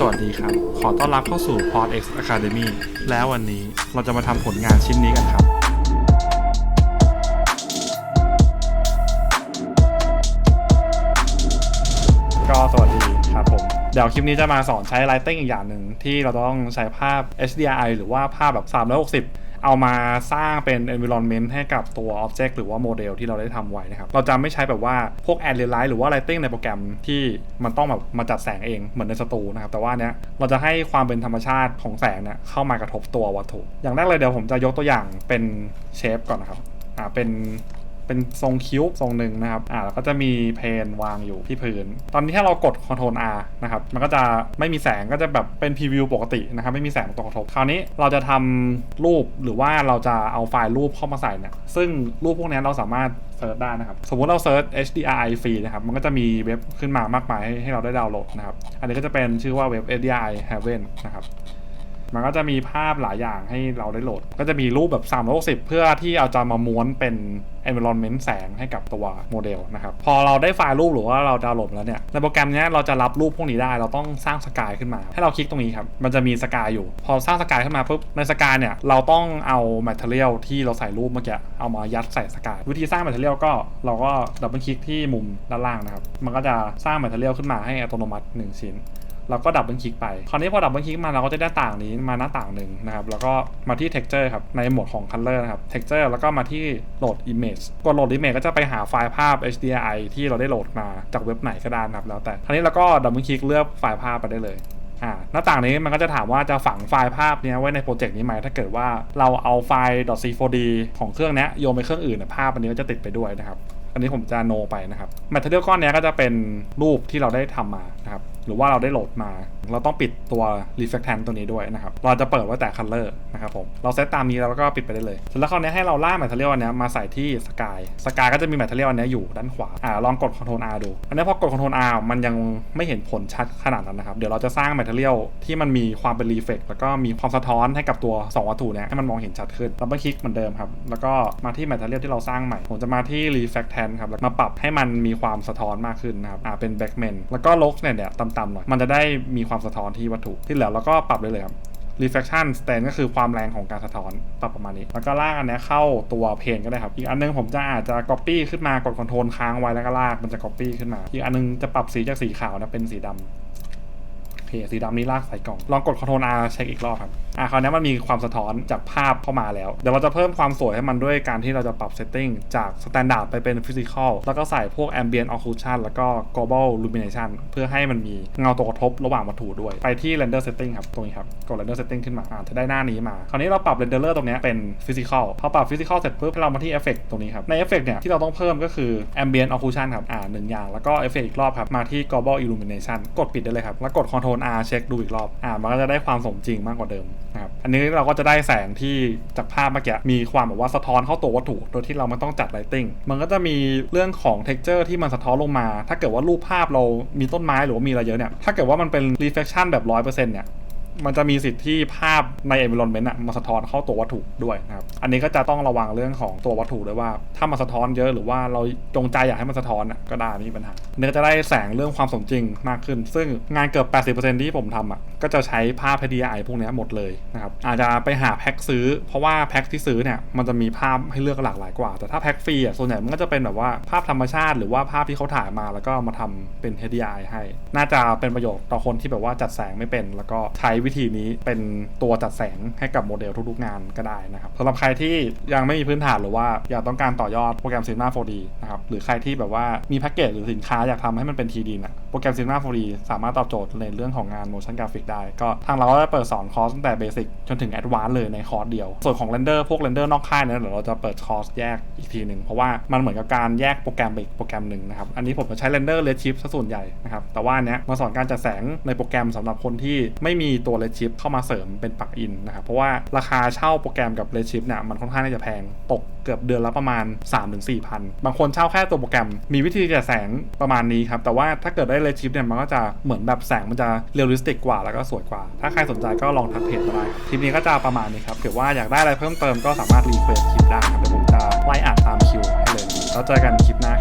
สวัสดีครับ ขอต้อนรับเข้าสู่ Pod X Academy แล้ววันนี้เราจะมาทำผลงานชิ้นนี้กันครับ เดี๋ยวคลิปนี้จะมาสอนใช้ Lighting อีกอย่างหนึ่งที่เราต้องใช้ภาพ HDRI หรือว่าภาพแบบ 360เอามาสร้างเป็น environment ให้กับตัว object หรือว่าโมเดลที่เราได้ทำไว้นะครับ เราจะไม่ใช้แบบว่าพวก a d Light หรือว่า Lighting ในโปรแกรมที่มันต้องแบบมาจัดแสงเองเหมือนในสตูนะครับ แต่ว่าเนี้ยเราจะให้ความเป็นธรรมชาติของแสงเนี่ยเข้ามากระทบตัววัตถุ อย่างแรกเลยเดี๋ยวผมจะยกตัวอย่างเป็นเชฟก่อนนะครับ อ่า เป็น เป็นทรงคิ้วทรงหนึ่งนะครับอ่าแล้วก็จะมีเพนวางอยู่ที่พื้น ตอนนี้ถ้าเรากด Ctrl R นะครับมันก็จะไม่มีแสงก็จะแบบเป็นพรีวิวปกตินะครับไม่มีแสงตกกระทบคราวนี้เราจะทำรูปหรือว่าเราจะเอาไฟล์รูปเข้ามาใส่เนี่ยซึ่งรูปพวกนี้เราสามารถเซิร์ชได้นะครับ สมมุติเราเซิร์ช HDRI ฟรีนะครับ มันก็จะมีเว็บขึ้นมามากมายให้ให้เราได้ดาวน์โหลดนะครับ อันนี้ก็จะเป็นชื่อว่าเว็บ HDRI Heaven นะครับ มันก็จะมีภาพหลายอย่างให้เราได้โหลด ก็จะมีรูปแบบ 360 เพื่อที่เอาจะมาม้วนเป็น environment แสงให้กับตัวโมเดลนะครับ พอเราได้ไฟล์รูปหรือว่าเราดาวน์โหลดแล้วเนี่ย ในโปรแกรมนี้เราจะรับรูปพวกนี้ได้ เราต้องสร้างสกายขึ้นมา ให้เราคลิกตรงนี้ครับ มันจะมีสกายอยู่ พอสร้างสกายขึ้นมาปุ๊บ ในสกายเนี่ย เราต้องเอา material ที่เราใส่รูปเมื่อกี้ เอามายัดใส่สกาย วิธีสร้าง material ก็เราก็ดับเบิลคลิกที่มุมด้านล่างนะครับ มันก็จะสร้าง material ขึ้นมาให้อัตโนมัติหนึ่งชิ้น เราก็ดับเบิลคลิกไป คราวนี้พอดับเบิลคลิกมาเราก็จะได้ต่างนี้มาหน้าต่างหนึ่งนะครับ แล้วก็มาที่ texture ครับ ในโหมดของ color นะครับ texture แล้วก็มาที่โหลด image กดโหลด image ก็จะไปหาไฟล์ภาพ HDRI ที่เราได้โหลดมาจากเว็บไหนก็ได้นะครับแล้วแต่ คราวนี้เราก็ดับเบิลคลิกเลือกไฟล์ภาพไปได้เลยอ่าหน้าต่างนี้มันก็จะถามว่าจะฝังไฟล์ภาพนี้ไว้ในโปรเจกต์นี้ไหมถ้าเกิดว่าเราเอาไฟล์ .c4d ของเครื่องนี้โยนไปเครื่องอื่นเนยภาพอันนี้ก็จะติดไปด้วยนะครับ อันนี้ผมจะโนไปนะครับ material ก้อนนี้ก็จะเป็นรูปที่เราได้ทำมานะครับ รือว่าเราได้โหลดมา เราต้องปิดตัว reflectant ตัวนี้ด้วยนะครับ เราจะเปิดไว้แต่ color นะครับผม เราเซตตามนี้แล้วก็ปิดไปได้เลยเสร็จแล้วคราวนี้ให้เราล่า material อันนี้มาใส่ที่ sky sky ก็จะมี material อันนี้อยู่ด้านขวาอ่าลองกด control R ดู อันนี้พอกด control R มันยังไม่เห็นผลชัดขนาดนั้นนะครับ เดี๋ยวเราจะสร้าง material ที่มันมีความเป็น reflect แล้วก็มีความสะท้อนให้กับตัว 2 วัตถุเนี้ยให้มันมองเห็นชัดขึ้นเราไปคลิกเหมือนเดิมครับ แล้วก็มาที่ material ที่เราสร้างใหม่ ผมจะมาที่ reflectant ครับแล้วมาปรับให้มันมีความสะท้อนมากขึ้นนะครับอ่าเป็น backman แล้วก็ lux เนี่ยเนี่ยต่ำๆหน่อยมันจะได้มีความสะท้อนที่วัตถุที่เหลือเราก็ปรับได้เลยครับ reflection stand ก็คือความแรงของการสะท้อนปรับประมาณนี้ แล้วก็ลากอันนี้เข้าตัวเพนก็ได้ครับ อีกอันนึงผมจะอาจจะ copy ขึ้นมากด control ค้างไว้แล้วก็ลากมันจะ copy ขึ้นมา อีกอันนึงจะปรับสีจากสีขาวนะเป็นสีดำ เคสีดำนี้ลากใส่กล่อง ลองกด Ctrl R เช็คอีกรอบครับอะคราวนี้มันมีความสะท้อนจากภาพเข้ามาแล้ว เดี๋ยวเราจะเพิ่มความสวยให้มันด้วยการที่เราจะปรับ setting จาก standard ไปเป็น physical แล้วก็ใส่พวก ambient occlusion แล้วก็ global illumination เพื่อให้มันมีเงาตกกระทบระหว่างวัตถุด้วย ไปที่ render setting ครับ ตรงนี้ครับ กด render setting ขึ้นมาอ่าจะได้หน้านี้มา คราวนี้เราปรับ renderer ตรงนี้เป็น physical พอปรับ physical เสร็จปุ๊บเรามาที่ effect ตรงนี้ครับ ใน effect เนี่ยที่เราต้องเพิ่มก็คือ ambient occlusion ครับอ่าหนึ่งอย่างแล้วก็ effect อีกรอบครับมาที่ global illumination กดปิดได้เลยครับแล้วกดล R เช็คดูอีกรอบ อ่า มันก็จะได้ความสมจริงมากกว่าเดิมนะครับ อันนี้เราก็จะได้แสงที่จากภาพเมื่อกี้มีความแบบว่าสะท้อนเข้าตัววัตถุ โดยที่เราไม่ต้องจัดไลติงมันก็จะมีเรื่องของ t e x t อร์ที่มันสะท้อนลงมา ถ้าเกิดว่ารูปภาพเรามีต้นไม้หรือว่ามีอะไรเยอะเนี่ย ถ้าเกิดว่ามันเป็น reflection แบบ 100%เนี่ย มันจะมีสิทธิ์ที่ภาพใน environment อะมาสะท้อนเข้าตัววัตถุด้วยนะครับ อันนี้ก็จะต้องระวังเรื่องของตัววัตถุด้วยว่าถ้ามันสะท้อนเยอะหรือว่าเราจงใจอยากให้มันสะท้อนอะก็ได้ไม่มีปัญหาอันนี้ก็จะได้แสงเรื่องความสมจริงมากขึ้น ซึ่งงานเกือบ 80%ที่ผมทำอะก็จะใช้ภาพ HDRI พวกนี้หมดเลยนะครับอาจจะไปหาแพ็คซื้อ เพราะว่าแพ็คที่ซื้อเนี่ยมันจะมีภาพให้เลือกหลากหลายกว่า แต่ถ้าแพ็คฟรีอะส่วนใหญ่มันก็จะเป็นแบบว่าภาพธรรมชาติ หรือว่าภาพที่เขาถ่ายมาแล้วก็มาทำเป็น HDI ให้ น่าจะเป็นประโยชน์ต่อคนที่แบบว่าจัดแสงไม่เป็น แล้วก็ใช้วิธีนี้เป็นตัวจัดแสงให้กับโมเดลทุกๆงานก็ได้นะครับสำหรับใครที่ยังไม่มีพื้นฐานหรือว่าอยากต้องการต่อยอดโปรแกรม Cinema 4D นะครับหรือใครที่แบบว่ามีแพ็กเกจหรือสินค้าอยากทำให้มันเป็น 3D นะโปรแกรม Cinema 4D สามารถตอบโจทย์ในเรื่องของงาน motion graphic ได้ ก็ทางเราก็จะเปิดสอนคอร์สตั้งแต่เบสิกจนถึงแอดวานซ์เลยในคอร์สเดียว ส่วนของเรนเดอร์พวกเรนเดอร์นอกค่ายเนี่ยเดี๋ยวเราจะเปิดคอร์สแยกอีกทีหนึ่งเพราะว่ามันเหมือนกับการแยกโปรแกรมไปอีกโปรแกรมหนึ่งนะครับอันนี้ผมจะใช้เรนเดอร์เลดชิปซะส่วนใหญ่นะครับแต่ว่านเนี้ยมาสอนการจัดแสงในโปรแกรมสำหรับคนที่ไม่มีตัวเลดชิปเข้ามาเสริมเป็นปลั๊กอินนะครับเพราะว่าราคาเช่าโปรแกรมกับเลดชิปเนี่ยมันค่อนข้างที่จะแพงตก เกือบเดือนละประมาณ 3-4พันบางคนเช่าแค่ตัวโปรแกรม มีวิธีจัดแสงประมาณนี้ครับ แต่ว่าถ้าเกิดได้เลชิปเนี่ยมันก็จะเหมือนแบบแสงมันจะเรียลลิสติกกว่าแล้วก็สวยกว่า ถ้าใครสนใจก็ลองทักเพจมาได้คลิปนี้ก็จะประมาณนี้ครับเผื่อว่าอยากได้อะไรเพิ่มเติมก็สามารถรีเควสคลิปได้ครับเดี๋ยวผมจะไล่อ่านตามคิวให้เลยแล้วเจอกันคลิปหน้า